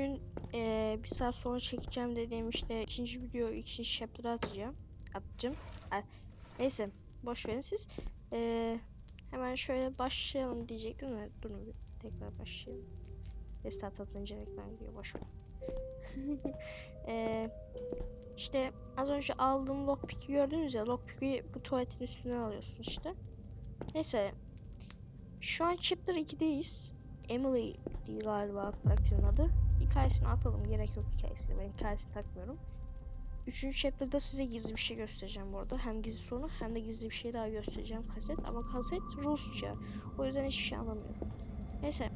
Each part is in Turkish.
bugün eee, bir saat sonra çekeceğim dediğim işte ikinci video, ikinci chapter'ı atacağım. Atacağım. Neyse boş verin siz. Eee, hemen şöyle başlayalım diyecektim de durun bir tekrar başlayalım. Restart atınca reklam gidiyor boş ver. Eee işte az önce aldığım lockpick'i gördünüz ya lockpick'i bu tuvaletin üstüne alıyorsun işte. Neyse şu an chapter 2'deyiz. Emily galiba karakterin adı. Hikayesini atalım. Gerek yok hikayesine. Ben hikayesini takmıyorum. Üçüncü chapter'da size gizli bir şey göstereceğim bu arada. Hem gizli sonu hem de gizli bir şey daha göstereceğim kaset. Ama kaset Rusça. O yüzden hiçbir şey anlamıyorum. Neyse.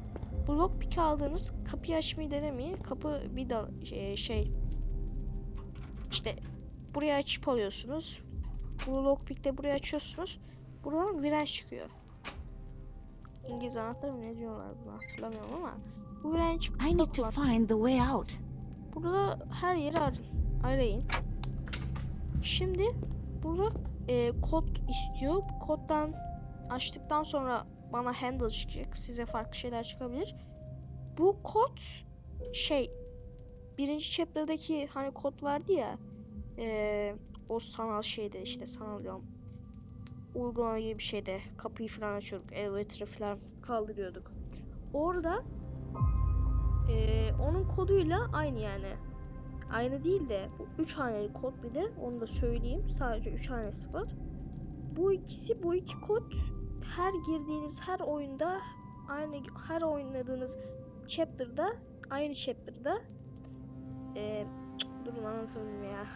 Bu lockpick'i aldığınız kapıyı açmayı denemeyin. Kapı bir da şey, şey işte buraya açıp alıyorsunuz. Bu lockpick'te buraya açıyorsunuz. Buradan viraj çıkıyor. İngiliz anahtarı ne diyorlar buna hatırlamıyorum ama bu viraj I need to find the way out. Burada her yeri ar arayın. Şimdi burada e, kod istiyor. Bu koddan açtıktan sonra bana handle çıkacak. Size farklı şeyler çıkabilir. Bu kod şey birinci chapter'daki hani kod vardı ya e, o sanal şeyde işte sanal diyorum uygulama gibi bir şeyde kapıyı falan açıyorduk elevator'ı falan kaldırıyorduk. Orada ee, onun koduyla aynı yani. Aynı değil de bu 3 haneli kod bir de onu da söyleyeyim. Sadece 3 hanesi var. Bu ikisi bu iki kod her girdiğiniz her oyunda aynı her oynadığınız chapter'da aynı chapter'da ee, durun anlatayım ya.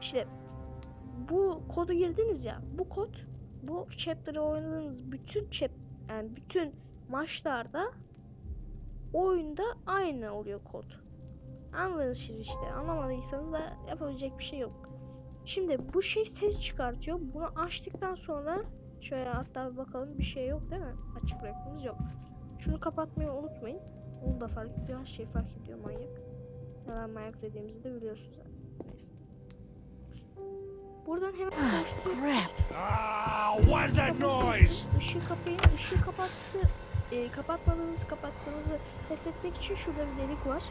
İşte bu kodu girdiniz ya. Bu kod bu chapter'ı oynadığınız bütün chap yani bütün maçlarda oyunda aynı oluyor kod. Anladınız siz işte. Anlamadıysanız da yapabilecek bir şey yok. Şimdi bu şey ses çıkartıyor. Bunu açtıktan sonra şöyle hatta bir bakalım bir şey yok değil mi? Açık bıraktığımız yok. Şunu kapatmayı unutmayın. Onu da fark ediyor. Her şeyi fark ediyor manyak. Neden manyak dediğimizi de biliyorsunuz zaten. Neyse. Buradan hemen karıştırıyoruz. Ah, what's that noise? Işığı kapayın. Işığı kapattı. E, kapatmadığınızı kapattığınızı test etmek için şurada bir delik var.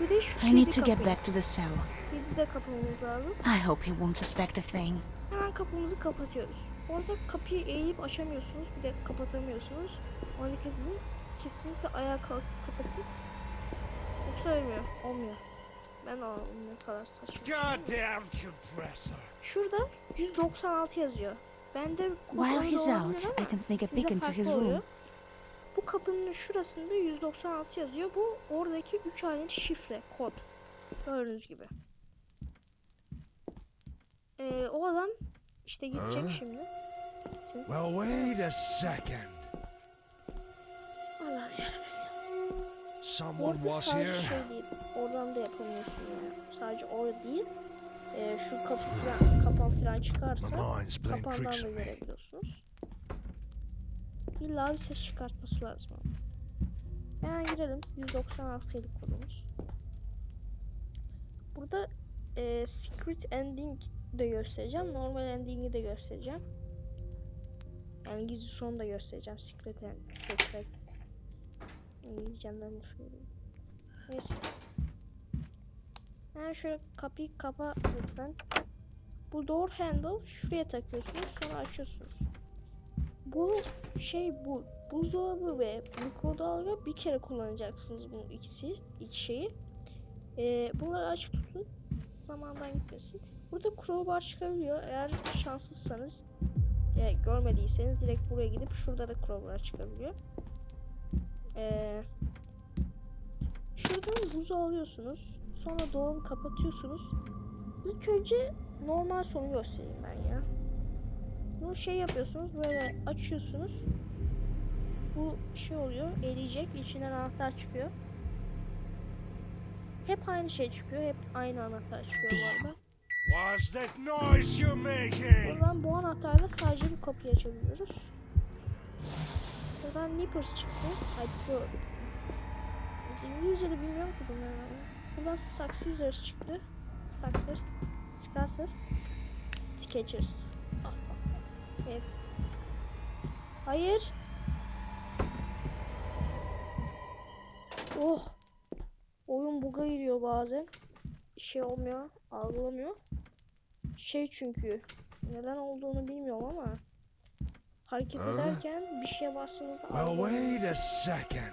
Bir de şu I kilidi need to get back to the cell. Kilidi de kapamamız lazım. I hope he won't suspect a thing. Hemen kapımızı kapatıyoruz. Orada kapıyı eğip açamıyorsunuz. Bir de kapatamıyorsunuz. Dikkat edin. Kesinlikle ayağa kalk kapatın. Yoksa ölmüyor. Olmuyor. Ben de anlamadım ne kadar saçma. Goddamn compressor. Şurada 196 yazıyor. Bende While kodları he's out, I can sneak a peek into his farklı oluyor. Bu kapının şurasında 196 yazıyor. Bu oradaki 3 haneli şifre, kod. Gördüğünüz gibi. Ee, o adam işte gidecek Ha? şimdi. Gitsin. Well, wait a second. Allah'ım yarabbim. Someone Orada was sadece here. şey değil. Oradan da yapamıyorsun yani. Sadece orada değil. Ee, şu kapı falan, kapan falan çıkarsa kapandan da görebiliyorsunuz. İlla bir ses çıkartması lazım. Hemen girelim. 196 sayılı kodumuz. Burada e, secret ending de göstereceğim. Normal ending'i de göstereceğim. Yani gizli sonu da göstereceğim. Secret end. Secret. İngilizcemden de söyleyeyim. Neyse. Hemen şöyle kapıyı kapa lütfen. Bu door handle şuraya takıyorsunuz sonra açıyorsunuz. Bu şey bu buzdolabı ve mikrodalga bir kere kullanacaksınız bu ikisi iki şeyi. Ee, bunları açık tutun. Zamandan gitmesin. Burada crowbar çıkabiliyor. Eğer şanssızsanız e, görmediyseniz direkt buraya gidip şurada da crowbar çıkabiliyor. Ee, şuradan buzu alıyorsunuz. Sonra dolabı kapatıyorsunuz. İlk önce normal sonu göstereyim ben ya. Bunu şey yapıyorsunuz böyle açıyorsunuz. Bu şey oluyor eriyecek içinden anahtar çıkıyor. Hep aynı şey çıkıyor. Hep aynı anahtar çıkıyor bu arada. What's that noise you're making? Buradan bu anahtarla sadece bu kapıyı açabiliyoruz. Buradan Nippers çıktı. Ay bu İngilizce de bilmiyorum ki bunları. Buradan Suck Scissors çıktı. Success. Scissors. Sketchers. Yes. Hayır. Oh. oyun buga giriyor bazen. Şey olmuyor, algılamıyor. Şey çünkü neden olduğunu bilmiyorum ama hareket Ha? ederken bir şeye bastığınızda Well, algılamıyor. wait a second.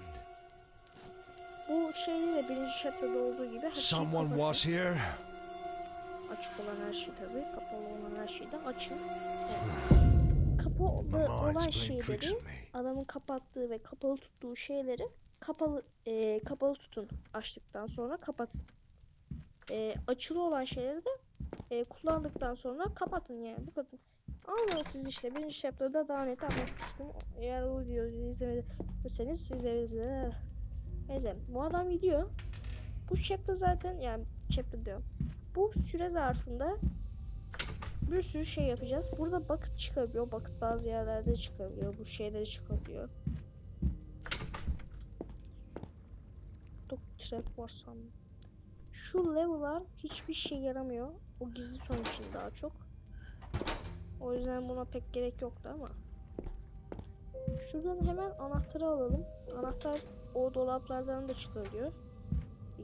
Bu şeyde de birinci chapter'da olduğu gibi her şeyi Someone was here. Açık olan her şey tabii. Kapalı olan her şeyi de açın. Yani My olan şeyleri adamın kapattığı ve kapalı tuttuğu şeyleri kapalı e, kapalı tutun açtıktan sonra kapatın. E, açılı olan şeyleri de e, kullandıktan sonra kapatın yani bu kadar. Anladınız siz işte birinci chapter'da daha net anlatmıştım. Eğer o videoyu izlemediyseniz sizlere Neyse bu adam gidiyor. Bu chapter zaten yani chapter diyorum. Bu süre zarfında bir sürü şey yapacağız. Burada bucket çıkabiliyor. Bucket bazı yerlerde çıkabiliyor. Bu şeyleri çıkabiliyor. Dok trap var. Şu level'lar hiçbir şey yaramıyor. O gizli son için daha çok. O yüzden buna pek gerek yoktu ama. Şuradan hemen anahtarı alalım. Anahtar o dolaplardan da çıkabiliyor.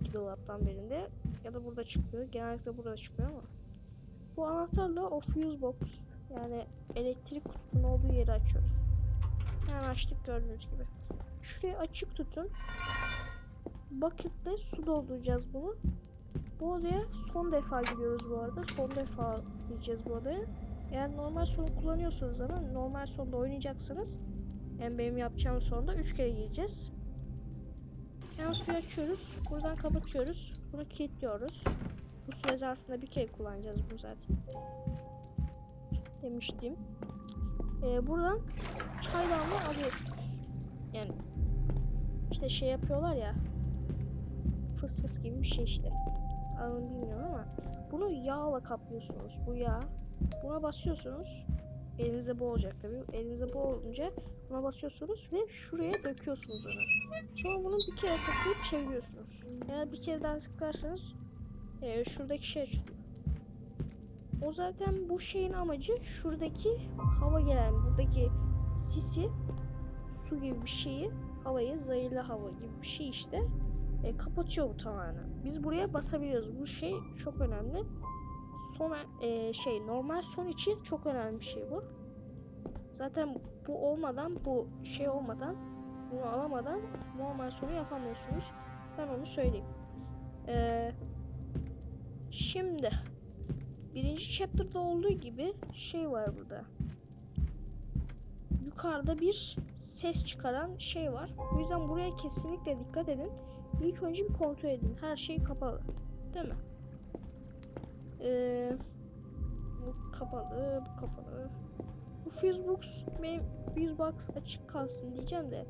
İki dolaptan birinde. Ya da burada çıkıyor. Genellikle burada çıkıyor ama. Bu anahtarla o fuse box yani elektrik kutusunun olduğu yeri açıyoruz. Yani açtık gördüğünüz gibi. Şurayı açık tutun. Bucket'le su dolduracağız bunu. Bu odaya son defa gidiyoruz bu arada. Son defa gideceğiz bu odaya. Eğer normal son kullanıyorsanız ama normal sonda oynayacaksınız. Yani benim yapacağım sonda 3 kere gireceğiz. Yani suyu açıyoruz. Buradan kapatıyoruz. Bunu kilitliyoruz. Bu süre zarfında bir kere kullanacağız bunu zaten. Demiştim. Ee, buradan çaydanlığı alıyorsunuz. Yani işte şey yapıyorlar ya. Fıs fıs gibi bir şey işte. Alın bilmiyorum ama bunu yağla kaplıyorsunuz. Bu yağ. Buna basıyorsunuz. Elinizde bu olacak tabii. Elinizde bu olunca buna basıyorsunuz ve şuraya döküyorsunuz onu. Sonra bunu bir kere tıklayıp çeviriyorsunuz. Eğer bir kere daha tıklarsanız e, şuradaki şey açılıyor. O zaten bu şeyin amacı şuradaki hava gelen buradaki sisi su gibi bir şeyi havayı zehirli hava gibi bir şey işte e, kapatıyor bu tamamen. Biz buraya basabiliyoruz. Bu şey çok önemli. Son e, şey normal son için çok önemli bir şey bu. Zaten bu olmadan bu şey olmadan bunu alamadan normal sonu yapamıyorsunuz. Ben onu söyleyeyim. Ee, şimdi birinci chapter'da olduğu gibi şey var burada. Yukarıda bir ses çıkaran şey var. O yüzden buraya kesinlikle dikkat edin. İlk önce bir kontrol edin. Her şey kapalı. Değil mi? Ee, bu kapalı, bu kapalı. Bu fuse box, benim fuse box açık kalsın diyeceğim de.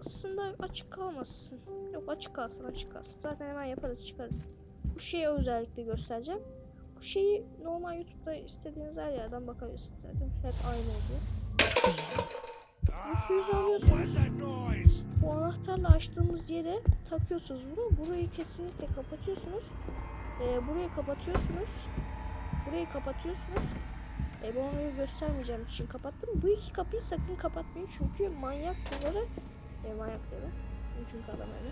Aslında açık kalmasın. Yok açık kalsın, açık kalsın. Zaten hemen yaparız, çıkarız. Bu şeyi özellikle göstereceğim. Bu şeyi normal YouTube'da istediğiniz her yerden bakabilirsiniz zaten. Hep aynı oluyor. füze Ah, alıyorsunuz. Bu anahtarla açtığımız yere takıyorsunuz bunu. Burayı kesinlikle kapatıyorsunuz. Ee, burayı kapatıyorsunuz. Burayı kapatıyorsunuz. E, ben onu göstermeyeceğim için kapattım. Bu iki kapıyı sakın kapatmayın çünkü manyak bunları e, manyak dedi. Çünkü adam öyle.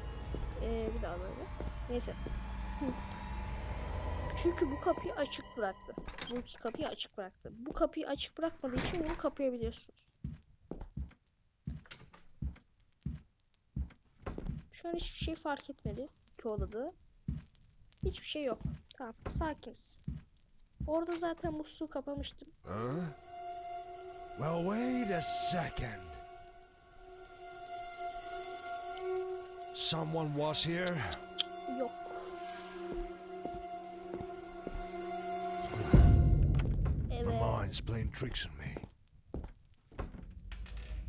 E, bir daha böyle. Neyse. Çünkü bu kapıyı açık bıraktı. Bu kapıyı açık bıraktı. Bu kapıyı açık bırakmadığı için bunu kapayabiliyorsunuz. Şu an hiçbir şey fark etmedi iki odada. Hiçbir şey yok. Tamam sakiniz. Orada zaten musluğu kapamıştım. Huh? Well, wait a second. Someone was here. Mind's playing tricks on me.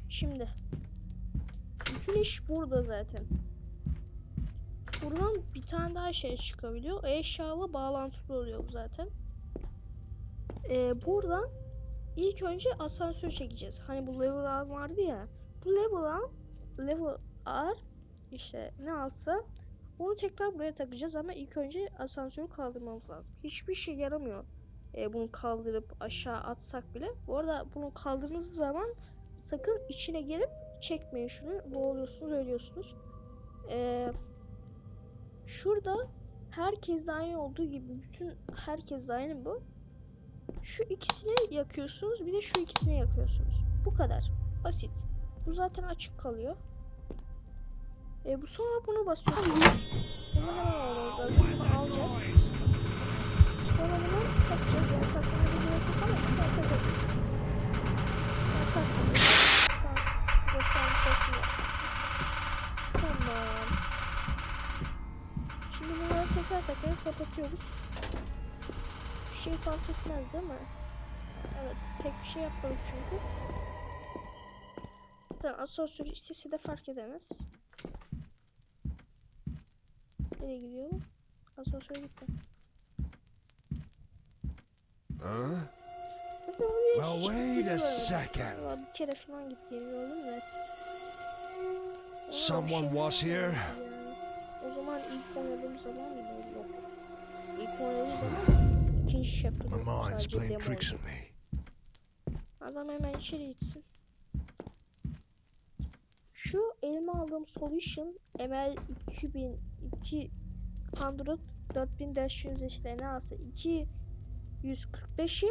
Şimdi. Bütün iş burada zaten. Buradan bir tane daha şey çıkabiliyor. Eşyalı bağlantılı oluyor bu zaten. Ee, buradan ilk önce asansör çekeceğiz. Hani bu level R vardı ya. Bu level R, level R işte ne alsa onu tekrar buraya takacağız ama ilk önce asansörü kaldırmamız lazım. Hiçbir şey yaramıyor. Ee, bunu kaldırıp aşağı atsak bile. Bu arada bunu kaldırdığınız zaman sakın içine girip çekmeyin şunu. Boğuluyorsunuz, ölüyorsunuz. Ee, Şurada herkes de aynı olduğu gibi bütün herkes de aynı bu. Şu ikisini yakıyorsunuz bir de şu ikisini yakıyorsunuz. Bu kadar. Basit. Bu zaten açık kalıyor. E bu sonra bunu basıyorsunuz. Bunu hemen almanız. Bunu alacağız. Bunu takacağız. Yani takmamıza gerek yok ama ister takalım. Ben takmadım. Şu an göstermiş olsun ya. Tamam. Şimdi bunları tekrar tekrar kapatıyoruz. Bir şey fark etmez değil mi? Evet pek bir şey yapmadık çünkü. Zaten asansör istese de fark edemez. Nereye gidiyor bu? Asansör gitti. Ha? Well, wait a second. Someone was here. Hmm. My mind's playing tricks on me. Adam hemen içeri gitsin. Şu elime aldığım Solution ML 2000 200 4500 eşitlerine alsa 2 145'i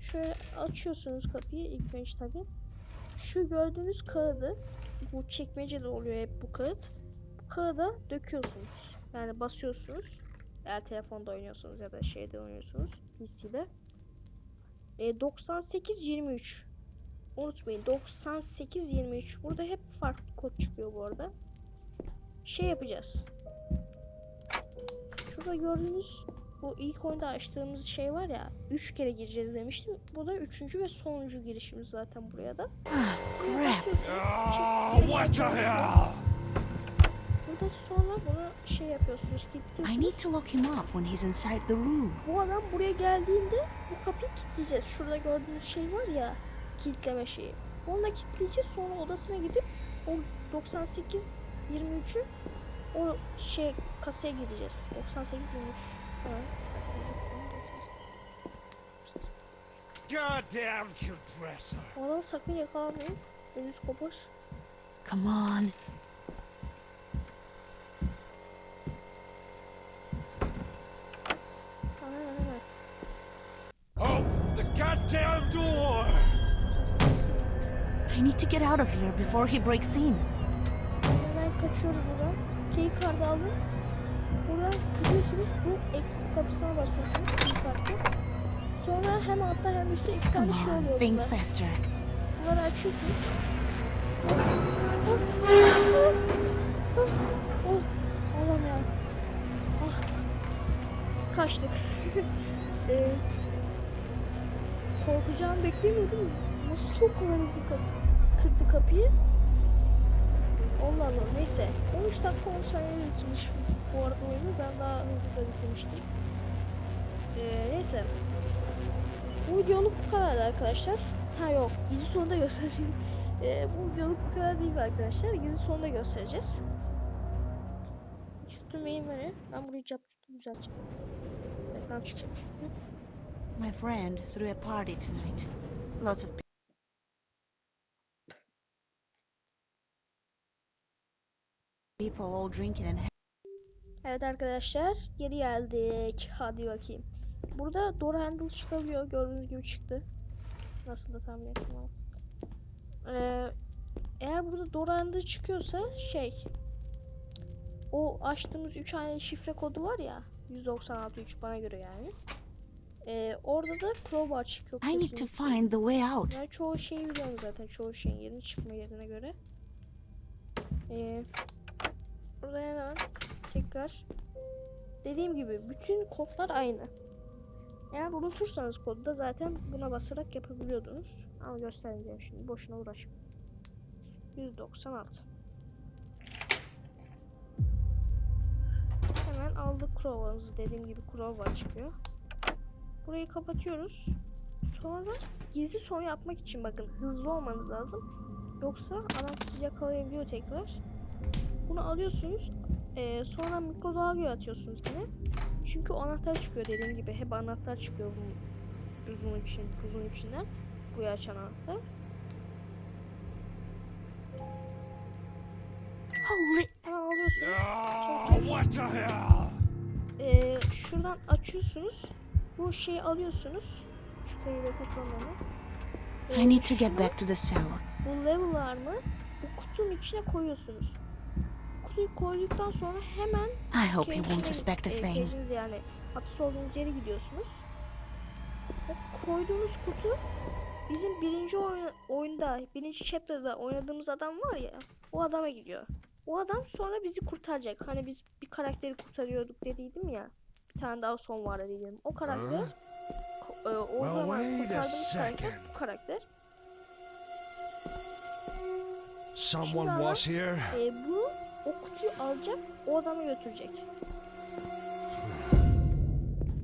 şöyle açıyorsunuz kapıyı ilk önce tabi. Şu gördüğünüz kağıdı bu çekmece de oluyor hep bu kağıt. Bu kağıda döküyorsunuz. Yani basıyorsunuz. Eğer telefonda oynuyorsunuz ya da şeyde oynuyorsunuz PC'de. E, 98 23 unutmayın 98 23 burada hep farklı kod çıkıyor bu arada. Şey yapacağız. Şurada gördüğünüz bu ilk oyunda açtığımız şey var ya 3 kere gireceğiz demiştim bu da üçüncü ve sonuncu girişimiz zaten buraya da what the hell? burada sonra bunu şey yapıyorsunuz I need kilitliyorsunuz to look him up when he's inside the room. bu adam buraya geldiğinde bu kapıyı kilitleyeceğiz. Şurada gördüğünüz şey var ya kilitleme şeyi. Onu da kilitleyeceğiz sonra odasına gidip o 98 23'ü o şey kasaya gideceğiz. 98 23. Hemen. Goddamn compressor. O adamı sakın yakalamayın. Önünüz kopar. Come on. Hemen hemen. Open the goddamn door! I need to get out of here before he breaks in. Hemen kaçıyoruz buradan. Key card aldım. Gidiyorsunuz. Bu exit kapısına basıyorsunuz. Key kartı. Sonra hem altta hem üstte iki tane şey oluyor faster. Bunları açıyorsunuz. Oh, Allah'ım ya. Ah. Kaçtık. ee, korkacağımı beklemiyordum. Nasıl o kadar hızlı kap- kırdı kapıyı? Allah Allah neyse. 13 dakika 10 saniye bitirmiş bu arada oyunu. Ben daha hızlı da bitirmiştim. Ee, neyse. Bu videoluk bu kadardı arkadaşlar. Ha yok. Gizli sonunda göstereceğim. Ee, bu videoluk bu kadar değil arkadaşlar. Gizli sonunda göstereceğiz. İstümeyin beni. Ben burayı cap düzelteceğim. Reklam çıkacak çünkü. My friend threw a party tonight. Lots of people all drinking and Evet arkadaşlar geri geldik. Hadi bakayım. Burada door handle çıkabiliyor. Gördüğünüz gibi çıktı. Nasıl da tahmin ettim ama. Ee, eğer burada door handle çıkıyorsa şey o açtığımız 3 haneli şifre kodu var ya 196.3 bana göre yani. Ee, orada da crowbar çıkıyor. I need to find the way out. Ben çoğu şeyi biliyorum zaten çoğu şeyin yerini çıkma yerine göre. Ee, burada hemen tekrar dediğim gibi bütün kodlar aynı. Eğer unutursanız kodu da zaten buna basarak yapabiliyordunuz. Ama göstermeyeceğim şimdi boşuna uğraşma. 196. Hemen aldık crowbar'ımızı dediğim gibi crowbar çıkıyor. Burayı kapatıyoruz. Sonra gizli son yapmak için bakın hızlı olmanız lazım. Yoksa adam sizi yakalayabiliyor tekrar. Bunu alıyorsunuz. Eee, sonra mikrodalgaya atıyorsunuz yine. Çünkü o anahtar çıkıyor dediğim gibi. Hep anahtar çıkıyor bu buzun için, buzun içinden. Bu açan anahtar. Holy Hemen alıyorsunuz. Oh, Oh, what the hell? Ee, şuradan açıyorsunuz. Bu şeyi alıyorsunuz. Şu kayıda kapananı. I need to get back to the cell. Bu level'larını bu kutunun içine koyuyorsunuz. Kutuyu koyduktan sonra hemen I hope he won't suspect a e, thing. yani hapis olduğunuz yere gidiyorsunuz. O koyduğunuz kutu bizim birinci oyun, oyunda, birinci chapter'da oynadığımız adam var ya, o adama gidiyor. O adam sonra bizi kurtaracak. Hani biz bir karakteri kurtarıyorduk dediydim ya. Bir tane daha son var dedim. O karakter, Huh? e, o Well, zaman kurtardığımız karakter bu karakter. Someone Şimdi was here. E, o kutuyu alacak, o adama götürecek.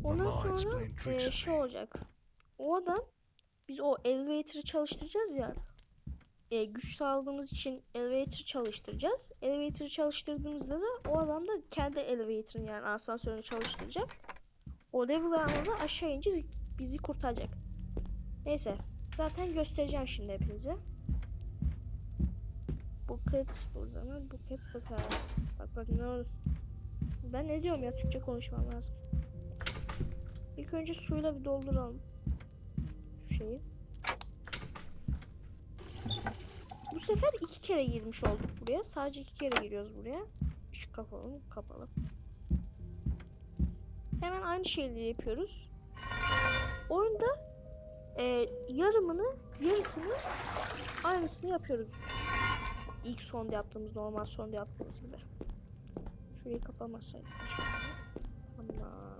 Ondan sonra e, şey olacak. O adam biz o elevator'ı çalıştıracağız ya. E, güç sağladığımız için elevator çalıştıracağız. Elevator'ı çalıştırdığımızda da o adam da kendi elevator'ını yani asansörünü çalıştıracak. O level'larla da aşağı ince bizi kurtaracak. Neyse. Zaten göstereceğim şimdi hepinize. Buket burada mı? Buket burada. Bak bak ne olur. Ben ne diyorum ya Türkçe konuşmam lazım. İlk önce suyla bir dolduralım. Şu şeyi. Bu sefer iki kere girmiş olduk buraya. Sadece iki kere giriyoruz buraya. Şu kapalı, kapalı. Hemen aynı şeyleri yapıyoruz. Oyunda e, yarımını, yarısını aynısını yapıyoruz. İlk sonda yaptığımız, normal sonda yaptığımız gibi. Şurayı kapamasaydık. Tamam.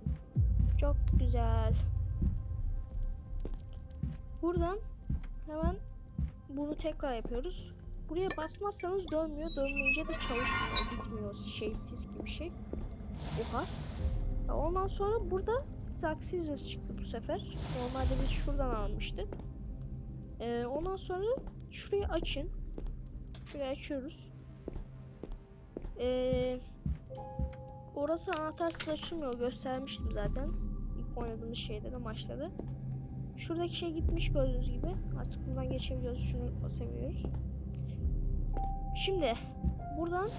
Çok güzel. Buradan hemen bunu tekrar yapıyoruz. Buraya basmazsanız dönmüyor. Dönmeyince de çalışmıyor. Gitmiyor. Şeysiz gibi şey. Oha. Ondan sonra burada Successors çıktı bu sefer. Normalde biz şuradan almıştık. Ee, ondan sonra şurayı açın. Şurayı açıyoruz. Ee, orası anahtarsız açılmıyor. Göstermiştim zaten. İlk oynadığımız şeyde de maçta da. Şuradaki şey gitmiş gördüğünüz gibi. Artık buradan geçebiliyoruz. Şunu basabiliyoruz. Şimdi buradan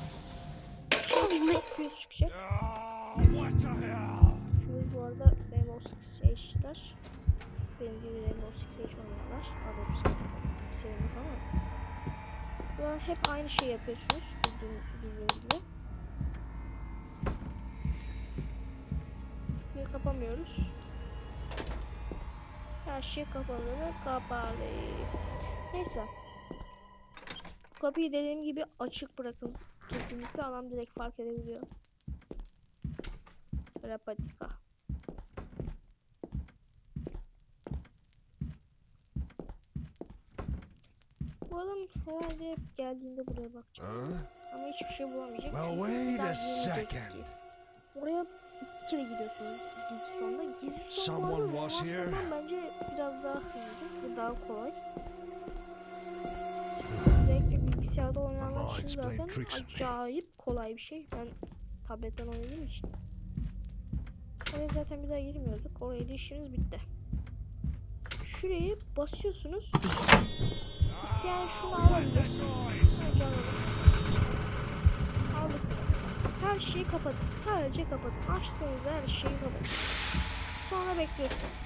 fuse çıkacak. Fuse bu arada Rainbow Six Siege'ler. Benim gibi Rainbow Six Siege oynuyorlar. Adım sevmek ama. Buradan hep aynı şey yapıyorsunuz. Bildiğin, bildiğiniz gibi. Bir kapamıyoruz. Her şey kapalı ve kapalı. Neyse. Kapıyı dediğim gibi açık bırakın. Kesinlikle adam direkt fark edebiliyor. Rapatika. Bu adam herhalde hep geldiğinde buraya bakacak. Huh? Ama hiçbir şey bulamayacak. Well, wait a second. Oraya iki kere gidiyorsunuz gizli sonda. Gizli son bu Someone was here. bence biraz daha hızlı ve daha kolay. Özellikle bilgisayarda oynayanlar Mama için zaten acayip kolay bir şey. Ben tabletten oynadığım için. Oraya zaten bir daha girmiyorduk. Oraya da işimiz bitti. Şurayı basıyorsunuz. İsteyen şunu alabilir. Bence alalım. Aldık. Her şeyi kapatın. Sadece kapatın. Açtığınızda her şeyi kapatın. Sonra bekliyorsunuz.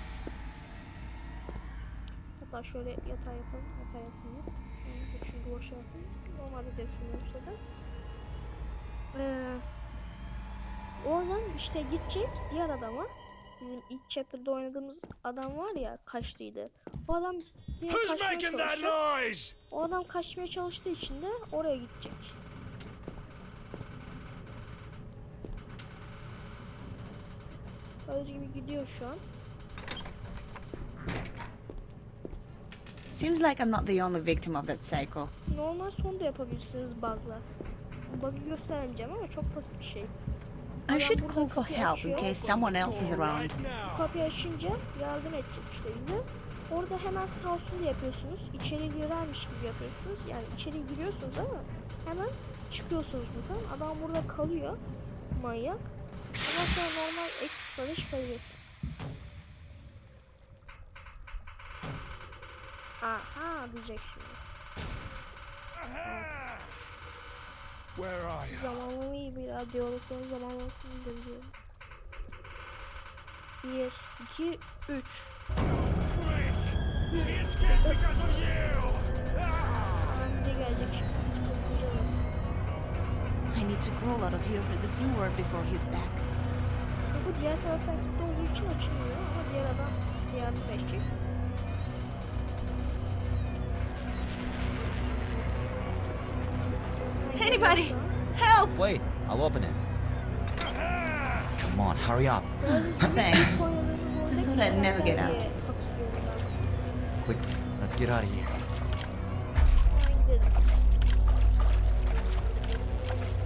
Hatta şöyle yatağa yatalım. Yatağa yatayım. Yani çünkü boş yapayım. Normalde de düşünüyorum zaten. Ee, oradan işte gidecek diğer adama. Bizim ilk chapter'da oynadığımız adam var ya kaçtıydı. O adam diye Who's kaçmaya çalışacak. O adam kaçmaya çalıştığı için de oraya gidecek. Gördüğünüz gibi gidiyor şu an. Seems like I'm not the only victim of that cycle. Normal son da yapabilirsiniz bug'la. Bug'ı göstermeyeceğim ama çok basit bir şey. I should call for help in case someone else is around. Kapıyı açınca yardım edecek işte bize. Orada hemen sağ sol yapıyorsunuz. İçeri girermiş gibi yapıyorsunuz. Yani içeri giriyorsunuz ama hemen çıkıyorsunuz buradan. Adam burada kalıyor. Manyak. Ondan sonra normal exit'lara çıkabiliyorsun. Aha diyecek şimdi. Where are you? Zamanlama iyi bir ya. Diyalogların zamanlamasını bize gelecek şimdi. Biz korkacağız. I need to crawl out of here for the word before he's back. Bu diğer taraftan kilitli olduğu için açılmıyor ama diğer adam yardım edecek. Anybody! Help! Wait, I'll open it. Come on, hurry up. Thanks. I thought I'd never get out. Quickly, let's get out of here.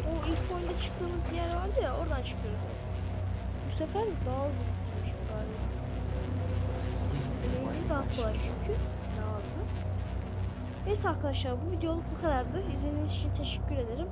O ilk oyunda çıktığımız yer vardı ya oradan çıkıyoruz. Bu sefer daha hızlı bitmiş galiba. Let's leave before Deneyimi I daha kolay çünkü. Neyse arkadaşlar bu videoluk bu kadardı. İzlediğiniz için teşekkür ederim.